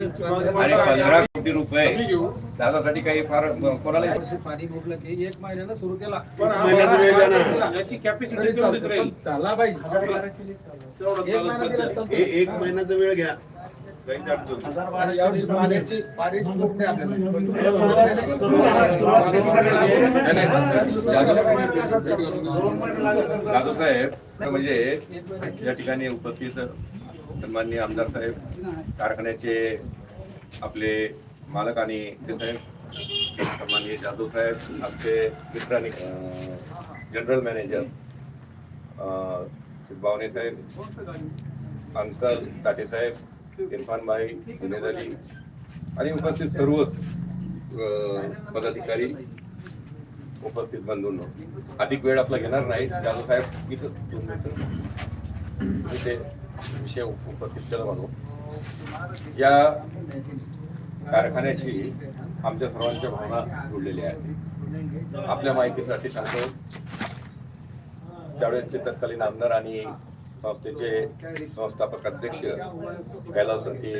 आणि पंधरा कोटी रुपये. त्याच्यासाठी काही फार कोणाला पाणी मुरलं की एक महिन्यानं सुरू केला. याची कॅपॅसिटी तेवढीच राहील. झाला पाहिजे. एक महिन्याचा वेळ घ्या. जाधव साहेब म्हणजे या ठिकाणी उपस्थित सन्माननीय आमदार साहेब कारखान्याचे आपले मालक आणि ते साहेब सन्माननीय जाधव साहेब आमचे मित्र आणि जनरल मॅनेजर अं, साहेब अंकल ताटे साहेब इरफान जुनेद अली आणि उपस्थित सर्वच पदाधिकारी उपस्थित बंधूंनो. अधिक वेळ आपला घेणार नाही. जाधव साहेब इथं विषय उपस्थित केला म्हणून या कारखान्याची आमच्या सर्वांच्या भावना जुळलेल्या आहेत. आपल्या माहितीसाठी सांगतो त्यावेळेसचे तत्कालीन आमदार आणि संस्थेचे संस्थापक अध्यक्ष कैलासवासी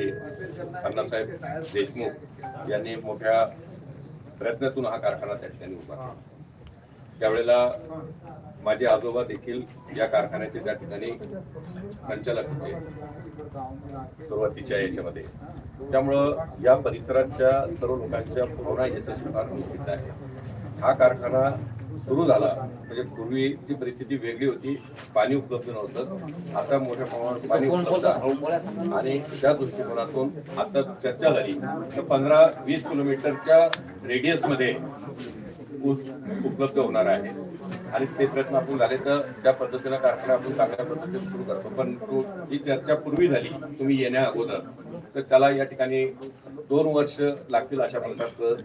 अण्णासाहेब देशमुख यांनी मोठ्या प्रयत्नातून हा कारखाना त्या ठिकाणी उभा केला त्यावेळेला माझे आजोबा देखील या कारखान्याचे त्या ठिकाणी संचालक होते. सुरुवातीच्या याच्यामध्ये. त्यामुळं या परिसराच्या सर्व लोकांच्या भावना याच्याशी फार आहे हा कारखाना सुरू झाला. म्हणजे पूर्वीची परिस्थिती वेगळी होती पाणी उपलब्ध नव्हतं. आता मोठ्या प्रमाणात पाणी उपलब्ध आहे. आणि त्या दृष्टिकोनातून आता चर्चा झाली. तर पंधरा वीस किलोमीटरच्या रेडियसमध्ये ऊस उपलब्ध होणार आहे. आणि ते प्रयत्न आपण झाले तर त्या पद्धतीनं कारखाना आपण चांगल्या पद्धतीने सुरू करतो. पण तो ही चर्चा पूर्वी झाली तुम्ही येण्या अगोदर तर त्याला या ठिकाणी दोन वर्ष लागतील अशा प्रकारचं